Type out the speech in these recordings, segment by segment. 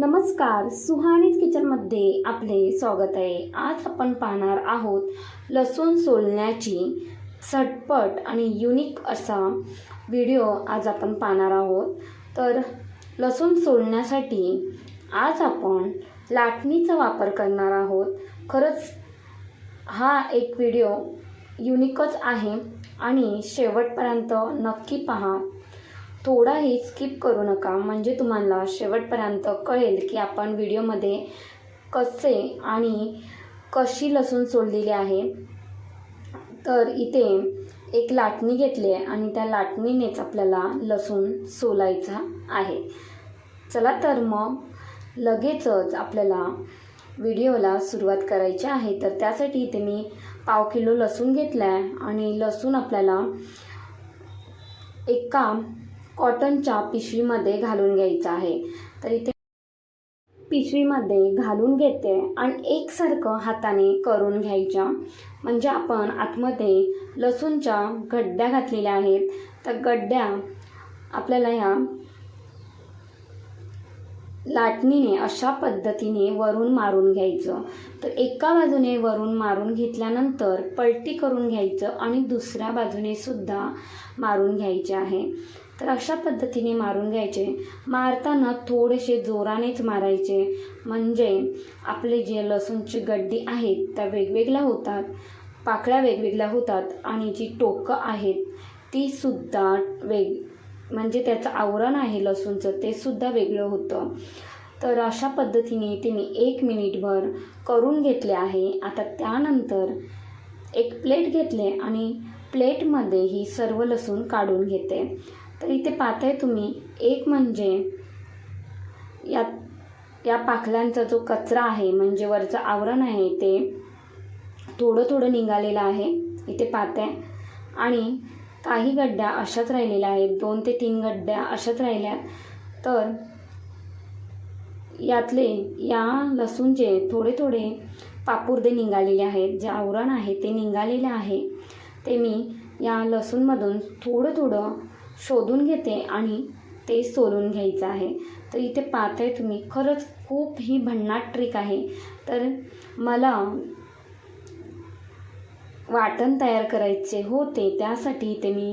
नमस्कार सुहानीत किचनमध्ये आपले स्वागत आहे. आज आपण पाहणार आहोत लसूण सोलण्याची झटपट आणि युनिक असा व्हिडिओ आज आपण पाहणार आहोत. तर लसूण सोलण्यासाठी आज आपण लाटणीचा वापर करणार आहोत. खरंच हा एक व्हिडिओ युनिकच आहे आणि शेवटपर्यंत नक्की पहा. थोडाही स्किप करू नका. म्हणजे तुम्हाला शेवटपर्यंत कळेल की आपण व्हिडिओमध्ये कसे आणि कशी लसूण सोललेली आहे. तर इथे एक लाटणी घेतली आहे आणि त्या लाटणीनेच आपल्याला लसूण सोलायचा आहे. चला तर मग लगेचच आपल्याला व्हिडिओला सुरुवात करायची आहे. तर त्यासाठी इथे मी पाव किलो लसूण घेतला आहे आणि लसूण आपल्याला एका कॉटनच्या पिशवीमध्ये घालून घ्यायचं आहे. तर इथे पिशवीमध्ये घालून घेते आणि एकसारखं हाताने करून घ्यायच्या. म्हणजे आपण आतमध्ये लसूणच्या गड्ड्या घातलेल्या आहेत. तर गड्ड्या आपल्याला ह्या लाटणीने अशा पद्धतीने वरून मारून घ्यायचं. तर एका बाजूने वरून मारून घेतल्यानंतर पलटी करून घ्यायचं आणि दुसऱ्या बाजूने सुद्धा मारून घ्यायचे आहे. तर अशा पद्धतीने मारून घ्यायचे. मारताना थोडेसे जोरानेच मारायचे. म्हणजे आपले जे लसूणची गड्डी आहेत त्या वेगवेगळ्या होतात पाकळ्या वेगवेगळ्या होतात आणि जी टोकं आहेत ती सुद्धा वेग म्हणजे त्याचं आवरण आहे लसूणचं ते सुद्धा वेगळं होतं. तर अशा पद्धतीने ते मी एक मिनिटभर करून घेतले आहे. आता त्यानंतर एक प्लेट घेतले आणि प्लेटमध्ये ही सर्व लसूण काढून घेते. तर इथे पाहताय तुम्ही एक म्हणजे या या पाखलांचा जो कचरा आहे म्हणजे वरचं आवरण आहे ते थोडं थोडं निघालेलं आहे. इथे पाहताय. आणि काही गड्ड्या अशाच राहिलेल्या आहेत दोन ते तीन गड्ड्या अशाच राहिल्या. तर यातले या लसूणचे थोडे थोडे पापुर्दे निघालेले आहेत जे आवरण आहे ते निघालेले आहे ते मी या लसूणमधून थोडं थोडं शोधून घेते आणि ते सोलून घ्यायचं आहे. तर इथे पाहताय तुम्ही खरंच खूप ही भन्नाट ट्रिक आहे. तर मला वाटण तयार करायचे होते त्यासाठी इथे मी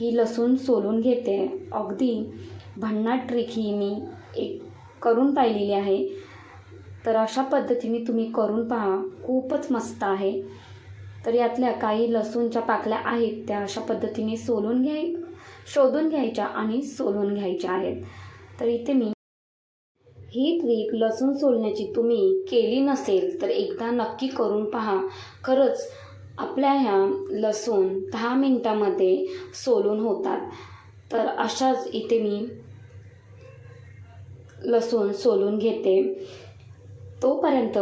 ही लसूण सोलून घेते. अगदी भन्नाट ट्रिक ही मी एक करून पाहिलेली आहे. तर अशा पद्धतीने तुम्ही करून पहा खूपच मस्त आहे. तर यातल्या काही लसूणच्या पाकल्या आहेत त्या अशा पद्धतीने सोलून घ्याय शोधून घ्यायच्या आणि सोलून घ्यायच्या आहेत. तर इथे मी ही ट्रिक लसूण सोलण्याची तुम्ही केली नसेल तर एकदा नक्की करून पहा. खरंच आपल्या ह्या लसूण दहा मिनटामध्ये सोलून होतात. तर अशाच इथे मी लसूण सोलून घेते. तोपर्यंत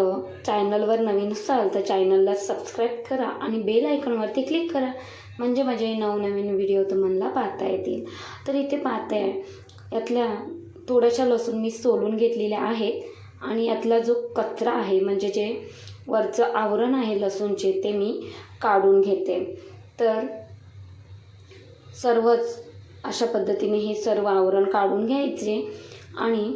चॅनलवर नवीन असाल तर चॅनलला सबस्क्राईब करा आणि बेल आयकॉनवरती क्लिक करा. म्हणजे माझे नवनवीन व्हिडिओ तुम्हाला पाहता येतील. तर इथे पाहते यातल्या थोड्याशा लसूण मी सोलून घेतलेल्या आहेत आणि यातला जो कचरा आहे म्हणजे जे वरचं आवरण आहे लसूणचे ते मी काढून घेते. तर सर्वच अशा पद्धतीने हे सर्व आवरण काढून घ्यायचे आणि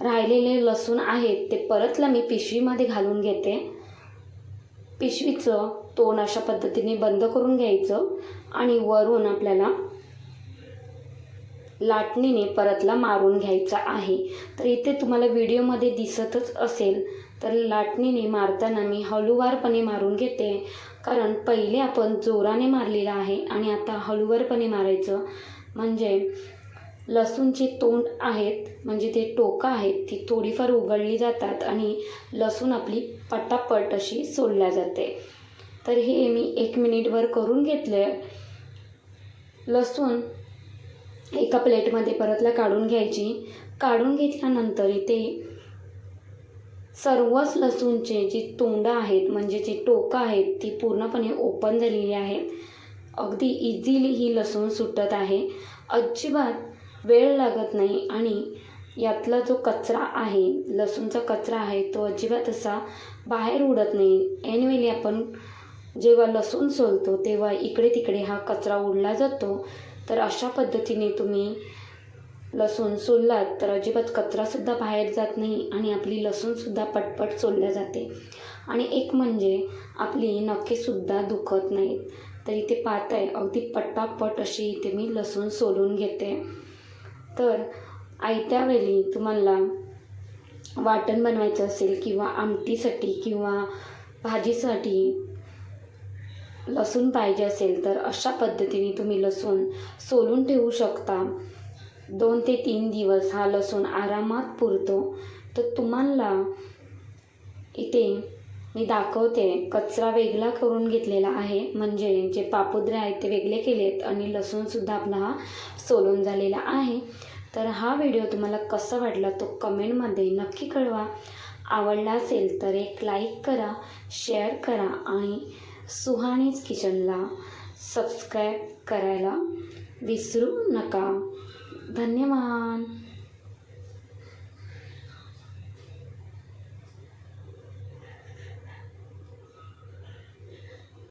राहिलेले लसूण आहेत ते परतला मी पिशवीमध्ये घालून घेते. पिशवीचं तोंड अशा पद्धतीने बंद करून घ्यायचं आणि वरून आपल्याला लाटणीने परतला मारून घ्यायचा आहे. तर इथे तुम्हाला व्हिडिओमध्ये दिसतच असेल तर लाटणीने मारताना मी हळूवारपणे मारून घेते. कारण पहिले आपण जोराने मारलेलं आहे आणि आता हळूवारपणे मारायचं. म्हणजे लसूणचे तोंड आहेत म्हणजे ते टोकं आहेत ती थोडीफार उघडली जातात आणि लसूण आपली पटापट अशी सोडल्या जाते. तर हे मी एक मिनिटभर करून घेतले लसूण एका प्लेटमध्ये परतला काढून घ्यायची. काढून घेतल्यानंतर इथे सर्वच लसूणचे जी तोंड आहेत म्हणजे जे टोकं आहेत ती पूर्णपणे ओपन झालेली आहेत. अगदी इझिली ही लसूण सुटत आहे. अजिबात वेळ लागत नाही आणि यातला जो कचरा आहे लसूणचा कचरा आहे तो अजिबात असा बाहेर उडत नाही. ऐनवेळी आपण जेव्हा लसूण सोलतो तेव्हा इकडे तिकडे हा कचरा उडला जातो. तर अशा पद्धतीने तुम्ही लसूण सोललात तर अजिबात कचरासुद्धा बाहेर जात नाही आणि आपली लसूणसुद्धा पटपट सोलल्या जाते. आणि एक म्हणजे आपली नखेसुद्धा दुखत नाहीत. तर इथे पाहत आहे अगदी पटापट अशी इथे मी लसूण सोलून घेते. तर आयत्या वेळी तुम्हाला वाटण बनवायचं असेल किंवा आमटीसाठी किंवा भाजीसाठी लसूण पाहिजे असेल तर अशा पद्धतीने तुम्ही लसूण सोलून ठेवू शकता. दोन ते तीन दिवस हा लसूण आरामात पुरतो. तर तुम्हाला इथे मी दाखवते. कचरा वेगळा करून घेतलेला आहे. म्हणजे जे पापुद्रे आहेत ते वेगळे केलेत आणि लसूणसुद्धा आपला हा सोलून झालेला आहे. तर हा व्हिडिओ तुम्हाला कसा वाटला तो कमेंटमध्ये नक्की कळवा. आवडला असेल तर एक लाईक करा शेअर करा आणि सुहाणीज किचनला सबस्क्राईब करायला विसरू नका. धन्यवाद.